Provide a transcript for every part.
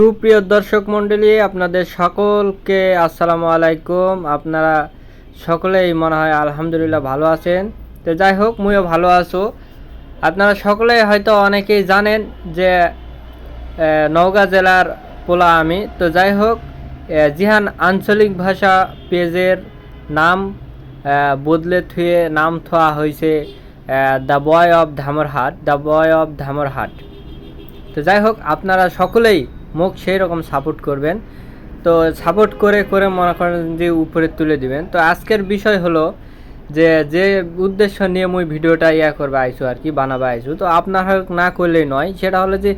সুপ্রিয় দর্শক মণ্ডলী, আপনাদের সকলকে আসসালামু আলাইকুম। আপনারা সকলেই মনে হয় আলহামদুলিল্লাহ ভালো আছেন। তো যাই হোক মুইও ভালো আছো। আপনারা সকলেই হয়তো অনেকেই জানেন যে নওগাঁ জেলার পোলা আমি। তো যাই হোক জিহান আঞ্চলিক ভাষা পেজের নাম বদলে থুয়ে নাম থোয়া হয়েছে the boy of Dhamrahat, the boy of Dhamrahat. তো যাই হোক, আপনারা সকলেই মুখ সেই রকম সাপোর্ট করবেন। তো সাপোর্ট করে করে মনে করেন যে উপরে তুলে দিবেন। তো আজকের বিষয় হলো যে যে উদ্দেশ্য নিয়ে মুই ভিডিওটা ইয়া করবে আইসু আর কি, বানাবে আইসু, তো আপনারা না করলেই নয়। সেটা হলো যে,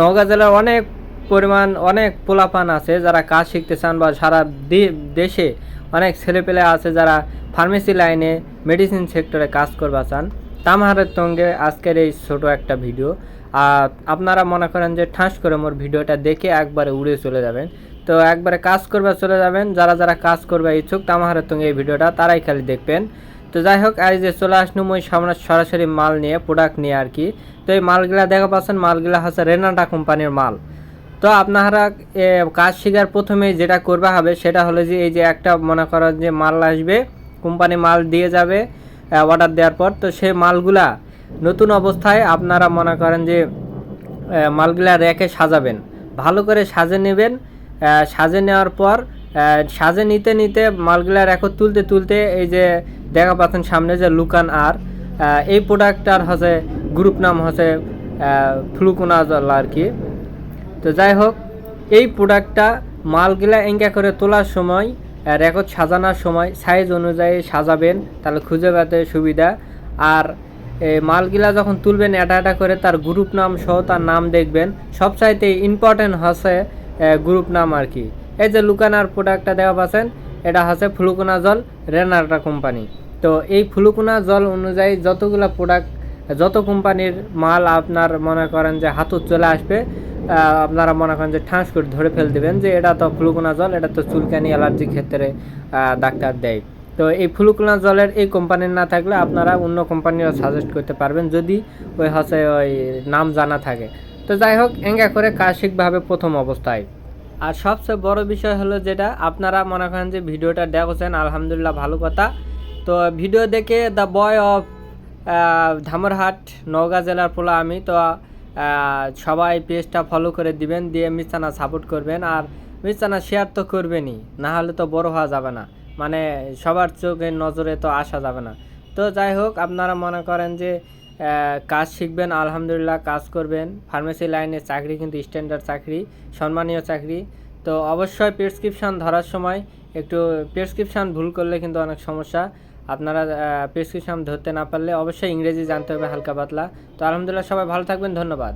নওগাঁ জেলার অনেক পরিমাণ, অনেক পোলাপান আছে যারা কাজ শিখতে চান বা সারা দেশে অনেক ছেলেপেলে আছে যারা ফার্মেসি লাইনে মেডিসিন সেক্টরে কাজ করবা চান। তামাহারের সঙ্গে আজকের এই ছোট একটা ভিডিও। আর আপনারা মনে করেন যে ঠাঁস করে মোর ভিডিওটা দেখে একবারে উড়ে চলে যাবেন। তো একবারে কাজ করবে চলে যাবেন। যারা যারা কাজ করবে ইচ্ছুক তামাহারের সঙ্গে এই ভিডিওটা তারাই খালি দেখবেন। তো যাই হোক, আজ যে চলে আসনু, মই সামনে সরাসরি মাল নিয়ে প্রোডাক্ট নিয়ে আর কি। তো এই মালগুলা দেখা পাচ্ছেন, মালগুলা হচ্ছে রেনাটা কোম্পানির মাল। তো আপনারা কাজ শিখার প্রথমে যেটা করবে হবে, সেটা হলো যে এই যে একটা মনে করেন যে মাল আসবে, কোম্পানি মাল দিয়ে যাবে। অর্ডার দেওয়ার পর তো সেই মালগুলা নতুন অবস্থায় আপনারা মনে করেন যে মালগুলা র্যাকে সাজাবেন। ভালো করে সাজে নেবেন। সাজে নেওয়ার পর সাজে নিতে নিতে মালগুলা র্যাকো তুলতে তুলতে এই যে দেখা পাচ্ছেন সামনে যে লুকান আর এই প্রোডাক্টটার হচ্ছে গ্রুপ নাম হচ্ছে ফ্লুকুনাজল আর কি। তো যাই হোক, এই প্রোডাক্টটা মালগুলা এঙ্কা করে তোলার সময় রেকর্ড সাজানোর সময় সাইজ অনুযায়ী সাজাবেন, তাহলে খুঁজে পেতে সুবিধা। আর মালগুলা যখন তুলবেন এটা এটা করে, তার গ্রুপ নাম সহ তার নাম দেখবেন। সবচাইতে ইম্পর্টেন্ট হচ্ছে গ্রুপ নাম আর কি। এই যে লুকানার প্রোডাক্টটা দেওয়া পাচ্ছেন, এটা হচ্ছে ফ্লুকুনা জল রেনারটা কোম্পানি। তো এই ফ্লুকুনা জল অনুযায়ী যতগুলো প্রোডাক্ট যত কোম্পানির মাল আপনার মনে করেন যে হাতত চলে আসবে আপনারা মনে করেন যে ঠাঁস করে ধরে ফেল দেবেন যে এটা তো ফ্লুকুনা জল, এটা তো চুলকানি, অ্যালার্জি ক্ষেত্রে ডাক্তার দেয়। তো এই ফ্লুকুনা জলের এই কোম্পানির না থাকলে আপনারা অন্য কোম্পানিও সাজেস্ট করতে পারবেন যদি ওই হচ্ছে ওই নাম জানা থাকে। তো যাই হোক, এঙ্গা করে কাজ শিখভাবে প্রথম অবস্থায়। আর সবচেয়ে বড় বিষয় হলো যেটা, আপনারা মনে করেন যে ভিডিওটা দেখছেন, আলহামদুলিল্লাহ ভালো কথা। তো ভিডিও দেখে the boy of Dhamrahat, Naogaon জেলার পোলা আমি, তো সবাই পেজটা ফলো করে দিবেন, দিয়ে মিস্তানা সাপোর্ট করবেন, আর মিস্তানা শেয়ার তো করবেনই না হলে তো বড় হওয়া যাবে না। মানে সবার চোখের নজরে তো আসা যাবে না। তো যাই হোক, আপনারা মনে করেন যে কাজ শিখবেন, আলহামদুলিল্লাহ কাজ করবেন। ফার্মেসি লাইনে চাকরি কিন্তু স্ট্যান্ডার্ড চাকরি, সম্মানীয় চাকরি। তো অবশ্যই প্রেসক্রিপশান ধরার সময়, একটু প্রেসক্রিপশান ভুল করলে কিন্তু অনেক সমস্যা। আপনারা প্রেসক্রিপশন ধরতে না পারলে অবশ্যই ইংরেজি জানতে হবে হালকা পাতলা। তো আলহামদুলিল্লাহ, সবাই ভালো থাকবেন, ধন্যবাদ।